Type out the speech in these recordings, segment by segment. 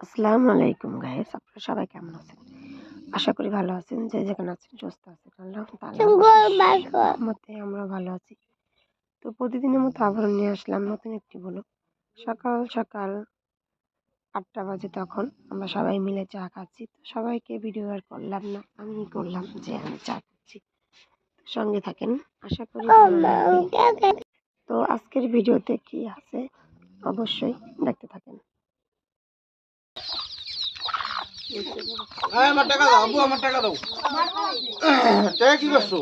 আসসালামু আলাইকুম গাইস আপনারা সবাই কেমন আছেন? আশা করি ভালো আছেন যে যেখানে আছেন সুস্থ আছেন আল্লাহ মতে আমরা ভালো আছি। তো প্রতিদিনের মতো আবার নিয়ে আসলাম নতুন একটি বলো সকাল সকাল আটটা বাজে তখন আমরা সবাই মিলে চা খাচ্ছি। তো সবাইকে ভিডিও আর করলাম না আমি করলাম যে আমি চা খাচ্ছি। সঙ্গে থাকেন আশা করি তো আজকের ভিডিওতে কি আছে? অবশ্যই দেখতে থাকেন। এই, আমার টাকা দাও আব্বু আমার টাকা দাও। টাকা কি করছ?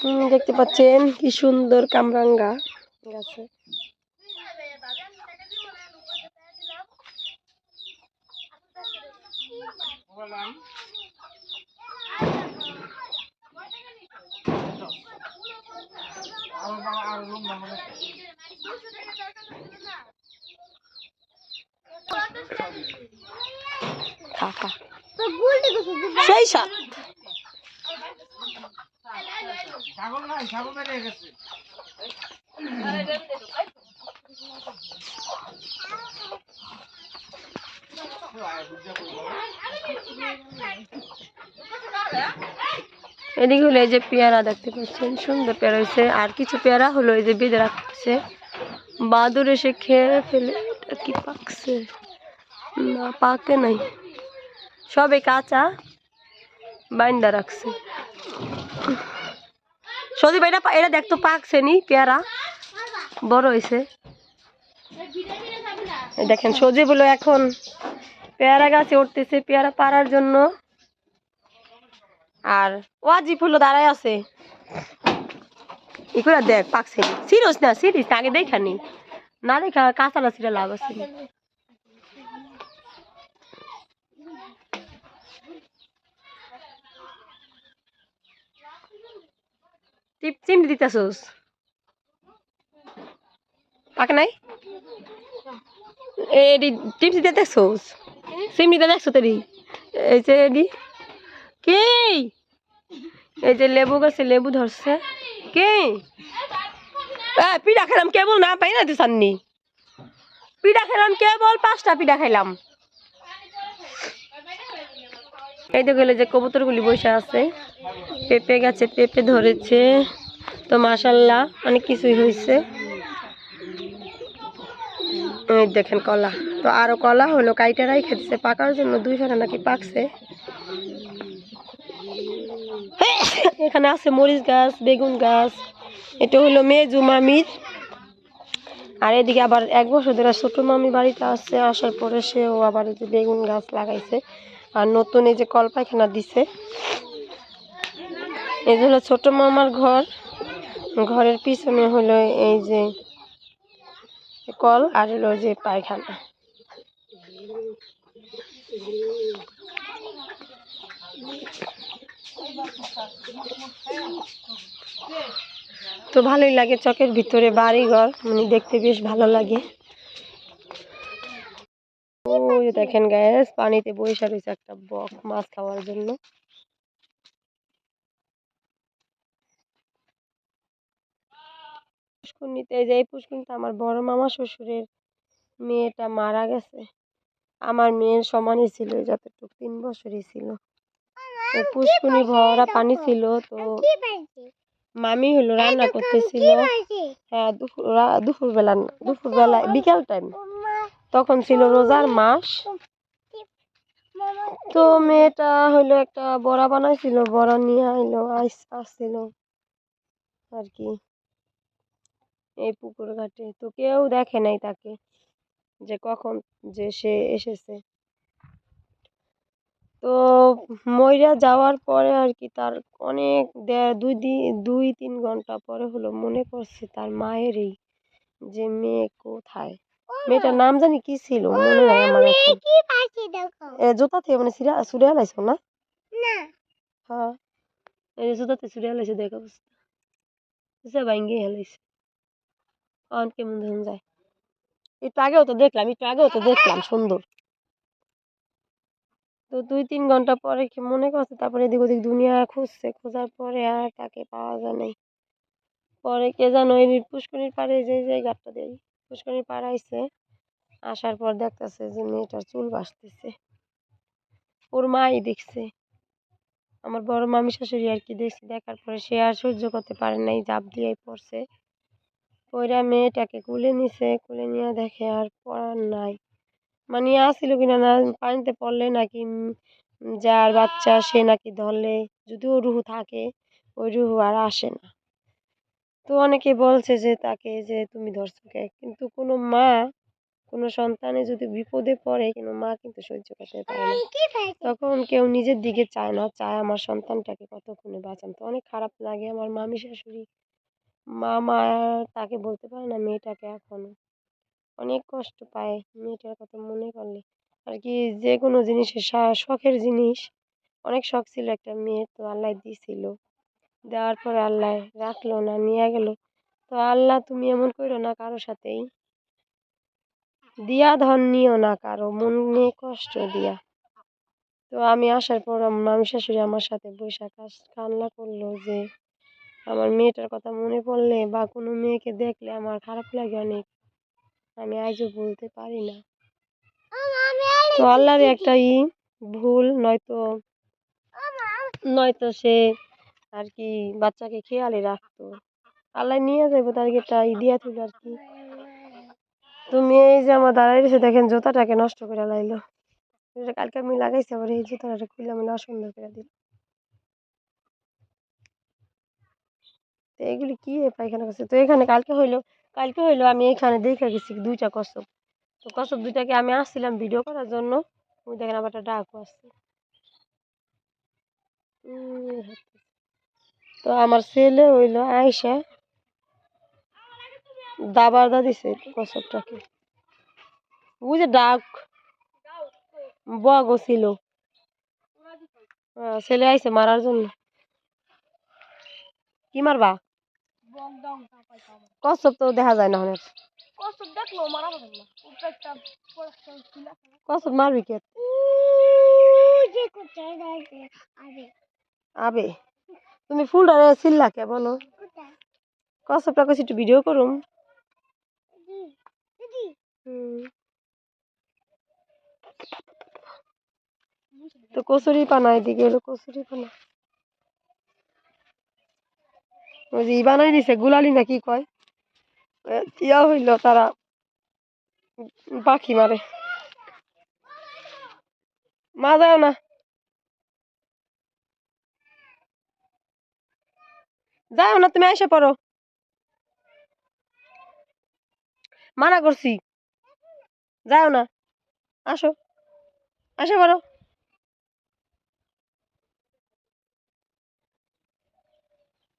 হুম, দেখতে পাচ্ছেন কি সুন্দর কামরাঙ্গা। গাছে সাত নাই এদিকে হলো এই যে পেয়ারা দেখতে পাচ্ছেন সুন্দর পেয়ারা হয়েছে। আর কিছু পেয়ারা হলো এই যে বেঁধে রাখছে। বাদুর এসে খেয়ে ফেলে কি পাকছে? না পাকে নাই। সবে কাঁচা। বাইন্দা রাখছে। সদীপ এটা এটা দেখতো পাকছে নি পেয়ারা। বড় হয়েছে দেখেন, সজীব হলো এখন পেয়ারা গাছে উঠতেছে, পেয়ারা পাড়ার জন্য। আর ওয়াজিব হলো দাঁড়ায় আছে। ই করে দেখ পাকছে সিরিয়াস না, সিরিয়াস আগে দেখা নি দেখা কাঁচালা সিরা লাভ আছে। টিপ চিমটি দিতেছোস? পাকে নাই? এডি, টিপস দিতে দেখছোস? চিমটিতে দেখছ তেরি এই যে এডি। কে? এই যে লেবু গাছে লেবু ধরছে। কে? পিঠা খেলাম কেবল না পাই না তুই সাননি পিঠা খেলাম কেবল পাঁচটা পিঠা খাইলাম। এই গেলে যে কবুতরগুলি বসে আছে। পেঁপে গাছে পেঁপে ধরেছে। তো মাসাল্লাহ অনেক কিছুই হয়েছে। এই দেখেন কলা। তো আরও কলা হলো কাইটারাই খেতেছে পাকার জন্য দুই ফেরা নাকি পাকছে। এখানে আছে মরিচ গাছ, বেগুন গাছ। এটা হলো মেজু মামির। আর এদিকে আবার এক বছর ধরে ছোট মামি বাড়িতে আসছে আসার পরে সেও আবার বেগুন গাছ লাগাইছে। আর নতুন এই যে কল পায়খানা দিছে। এই যে হলো ছোট মামার ঘর। ঘরের পিছনে হলো এই যে কল আর হলো যে পায়খানা। তো ভালোই লাগে চকের ভিতরে বাড়ি ঘর মানে দেখতে বেশ ভালো লাগে। ওই যে দেখেন গ্যাস পানিতে বৈশা রয়েছে একটা বক মাছ খাওয়ার জন্য। পুষ্করণীতে এই যে এই পুষ্করণীতে আমার বড় মামা শ্বশুরের মেয়েটা মারা গেছে। আমার মেয়ের সমানই ছিল যতটুকু তিন বছরই ছিল। তো পুষ্কুনি ভরা পানি ছিল তো মামি হলো রান্না করতেছিল। হ্যাঁ দুপুর দুপুরবেলা দুপুরবেলা বিকাল টাইম তখন ছিল রোজার মাস। তো মেয়েটা হইল একটা বড়া বানাইছিল, বড়া নিয়ে আইলো আসছিল আর কি এই পুকুর ঘাটে। তো কেউ দেখে নাই তাকে যে কখন যে সে এসেছে। তো মইরা যাওয়ার পরে আর কি তার অনেক দুই দিন দুই, তিন ঘণ্টা পরে হলো মনে পড়ছে তার মায়েরই যে মেয়ে কোথায়। মেয়েটার নাম জানি কি ছিল? মনে নাই আমার এ জুতা থেকে মানে সিরা সুরে হালাইছো না? হ্যাঁ। এই জুতাতে সুরে হালাইছে দেখ অবস্থা। সে ভাঙ্গে হালাইছে অন কেমন ধরুন যায়। একটু আগেও তো দেখলাম একটু আগেও তো দেখলাম সুন্দর। তো দুই তিন ঘণ্টা পরে কি মনে করছে? তারপরে এদিক ওদিক দুনিয়া খুঁজছে খোঁজার পরে আর তাকে পাওয়া যায় নাই। পরে কে জানো ওই পুষ্করিণীর পাড়ে যে যে গাছটা দেয় পুষ্করিণীর পাড়ে আইসে আসার পর দেখতেছে যে মেয়েটার চুল বাসতেছে ওর মাই দেখছে। আমার বড় মামি শাশুড়ি আর কি দেখছে। দেখার পরে সে আর সহ্য করতে পারে নাই, জাপ দিয়ে পড়ছে। পইরা মেয়েটাকে কুলে নিছে, কুলে নিয়ে দেখে আর পড়ার নাই। মানে আসছিল কিনা না, পানিতে পড়লে নাকি যার বাচ্চা সে নাকি ধরলে। যদিও রুহু থাকে, ওই রুহু আর আসে না। তো অনেকে বলছে যে তাকে যে তুমি ধরছো কে? কিন্তু কোনো মা কোনো সন্তানে যদি বিপদে পড়ে কোনো মা কিন্তু সহ্য করতে পারে না। তখন কেউ নিজের দিকে চায় না চায় আমার সন্তানটাকে কতক্ষণে বাঁচান। তো অনেক খারাপ লাগে আমার মামি শাশুড়ি। মা মা তাকে বলতে পারে না মেয়েটাকে এখনও। অনেক কষ্ট পায় মেয়েটার কথা মনে করলে আর কি যে কোনো জিনিসের শখের জিনিস। অনেক শখ ছিল একটা মেয়ে তো আল্লাহ দিছিল। দেওয়ার পরে আল্লাহ রাখল না, নিয়ে গেল। তো আল্লাহ তুমি এমন করো না কারও সাথেই। দিয়া ধন নিও না কারও, মনে কষ্ট দিয়া। তো আমি আসার পর মামি শাশুড়ি আমার সাথে বৈশাখ কান্না করল যে আমার মেয়েটার কথা মনে পড়লে বা কোনো মেয়েকে দেখলে আমার খারাপ লাগে অনেক। আমি আজও বলতে পারি না। তো আল্লাহর একটা ই ভুল, নয়তো নয়তো সে আর কি বাচ্চাকে খেয়ালে রাখতো। আল্লাহ নিয়ে যাব তার একটা দিয়া তুল আর কি তুমি এই যে আমার দাঁড়াই রয়েছে, দেখেন জুতাটাকে নষ্ট করে লাইলো। এটা কালকে আমি লাগাইছি, আবার এই জুতাটা খুলে আমি সুন্দর করে দিল। তো এগুলি কি পায়খানা করছে? তো এখানে কালকে হইল কালকে হইল আমি এখানে দেখে গেছি দুইটা কচ্ছপ তো কচ্ছপ দুইটাকে আমি আসছিলাম ভিডিও করার জন্য। দেখেন আবার একটা ডাকও আসছে। তো আমার ছেলে হইল আয়সা দাবার দা দিছে ওই যে ডাক বগও ছিল। হ্যাঁ, ছেলে আইছে মারার জন্য। কি মারবা? কচ্ছপ তো দেখা যায় না অনেক কচ্ছপ মারবি কে? আবে। তুমি ফুলটা ছিল্লা কে বলো কচ্ছপটা কইছি একটু ভিডিও করুম। তো কচুরি পানা এদিকে হলো কচুরি পানা ওই যে বানাই দিছে, গুলালি না কি কয়? ইয়া হইল তারা পাখি মারে। মা যাও না। যাও না, তুমি এসে পড়ো। মানা করছি। যাও না, আসো। আসো পড়ো।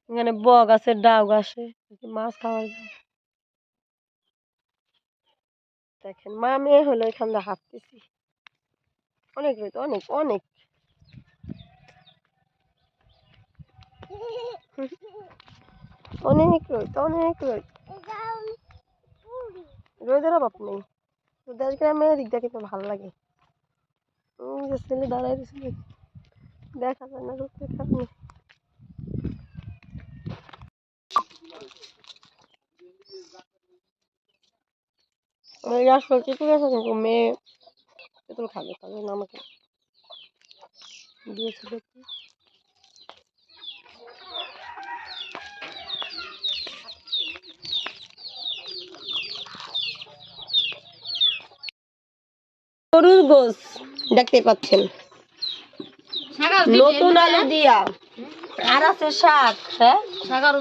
এখানে বগ আছে ডাউগ আছে মাছ খাওয়ার। দেখেন মা মেয়ে হলো এখান দিয়ে হাঁটতেছি। অনেক রয়েছে অনেক অনেক। অনেক রয়েছে অনেক রয়েছে রোদের অভাব নেই। দেশ গ্রামে দিকটা কিন্তু ভালো লাগে। ছেলে দাঁড়াই রয়েছে দেখা যায় না রোদের কারণে আসলে মেয়ে তেঁতুল খাবে না আমাকে দিয়েছে গরুর গোস দেখতে পাচ্ছেন। নতুন আলু দিয়া। আর আছে শাক হ্যাঁ?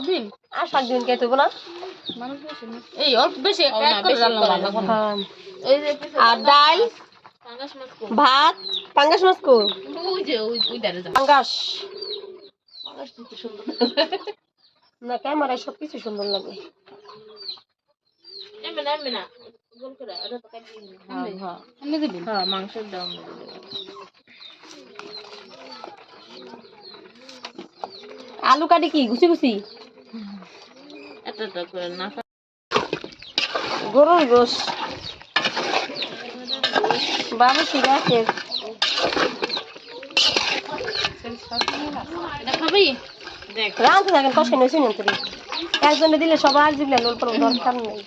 দিন আর শাক দিন কে তুই না। এই অল্প বেশি আর ডাল। ভাত পাঙ্গাস মাছ কো পাঙ্গাস। না ক্যামেরায় সব কিছু সুন্দর লাগে। না। গোল করে এটা তো কাটি হ্যাঁ হ্যাঁ। এমনি হ্যাঁ মাংসের দাম আলু কাটি কি? গুছি গুছি এটা তো করে না গরুর গোস বাবু ঠিক আছে। দেখ। রাঁধতে থাকেন কষে নয় শুনুন একজনে দিলে সবার জিগলে লোল পড়ো দরকার নেই।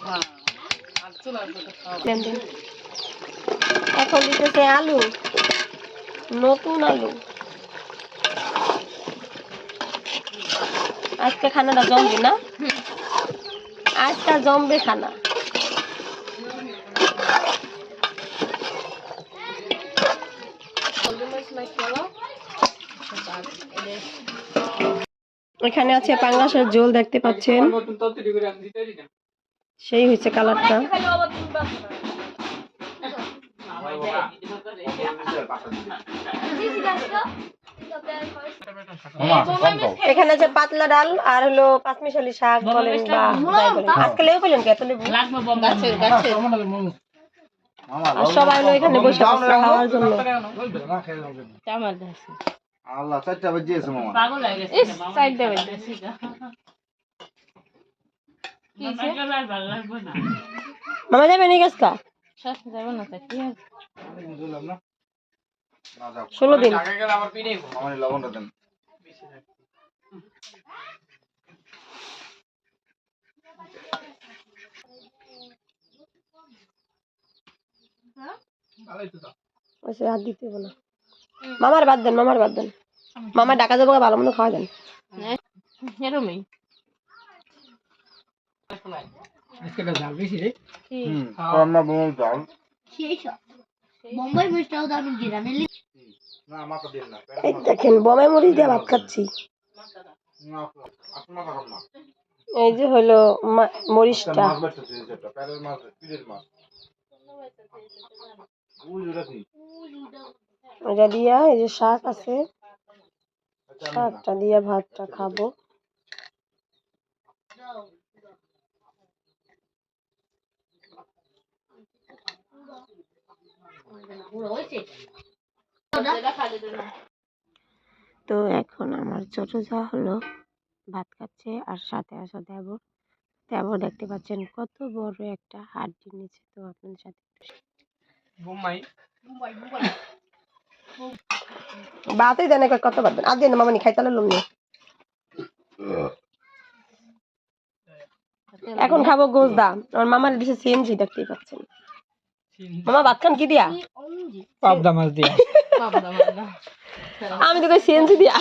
এখন দিতেছে আলু, নতুন আলু। আজকে খানাটা জমবে না? আজকাল জমবে খানা। এখানে আছে পাঙ্গাসের ঝোল দেখতে পাচ্ছেন। সেই হচ্ছে কালারটা। এখানে আছে পাতলা ডাল আর হলো পাঁচমিশালি শাক বলেন বা বলেন। আজকে লেবু পেলেন কি এত লেবু? আর সবাই হলো এখানে বসে খাওয়ার জন্য। আল্লাহ চারটা বাজিয়েছে মামা। পাগল হয়ে গেছে। মামা যাবে নি গাছকা শ্বাস যাবে না তো কি ষোলো দিন। আমার এই লবণটা দেন। ওইসে হাত দিতে হবে না। মামার বাদ দেন মামার বাদ দেন। মামা ডাকা যাব ভালো মন্দ খাওয়া দেন এরমই। মিষ্টাও তো আমি গ্রামে না মাথা এই দেখেন বমে মরিচ দিয়ে ভাত খাচ্ছি। এই যে হলো মরিচটা। ওটা দিয়া এই যে শাক আছে আচ্ছা। শাকটা দিয়া ভাতটা খাব। তো এখন আমার ছোট যা হলো ভাত খাচ্ছে আর সাথে আসা দেবর দেবর দেখতে পাচ্ছেন কত বড় একটা হাড্ডি নিচে তো আপনাদের সাথে বাতই দেন একবার কত বাদ দেন। আর দেন মামানি খাইতে লুম নি এখন খাব গোস দা আমার মামার দিছে সিএনজি দেখতেই পাচ্ছেন। মামা ভাত খান কি দিয়া? পাবদা মাছ দিয়ে। আমি তো কই সিএনজি দিয়া।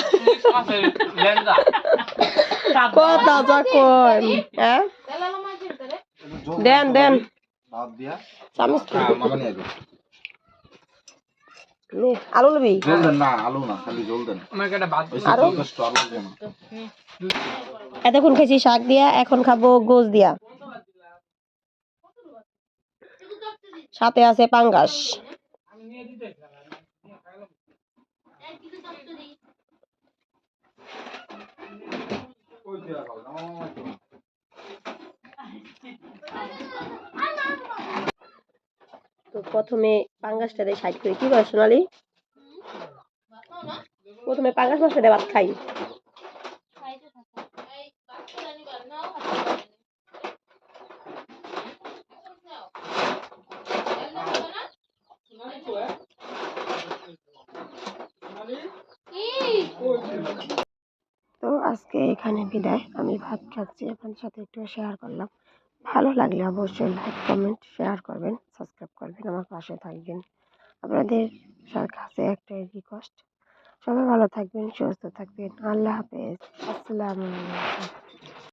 কথা যা কই হ্যাঁ? দেন দেন। ভাত দিয়া। চামচ হ্যাঁ মামা নিয়ে যাও আলু লবি? জল দেন না আলু না খালি জল দেন। আমাকে একটা ভাত ওই আরও? কষ্ট আলু দেন। না এতক্ষণ খাইছি শাক দিয়া এখন খাব গোস দিয়া। সাথে আছে পাঙ্গাস। তো প্রথমে পাঙ্গাসটা দিয়ে সাইড করি। কি করে সোনালি? প্রথমে পাঙ্গাস মাছটা দিয়ে ভাত খাই তো আজকে এখানে বিদায়। আমি ভাত খাচ্ছি আপনার সাথে একটু শেয়ার করলাম। ভালো লাগলে অবশ্যই লাইক কমেন্ট শেয়ার করবেন সাবস্ক্রাইব করবেন, আমার পাশে থাকবেন। আপনাদের কাছে একটা রিকোয়েস্ট সবাই ভালো থাকবেন, সুস্থ থাকবেন। আল্লাহ হাফেজ। আসসালামু আলাইকুম।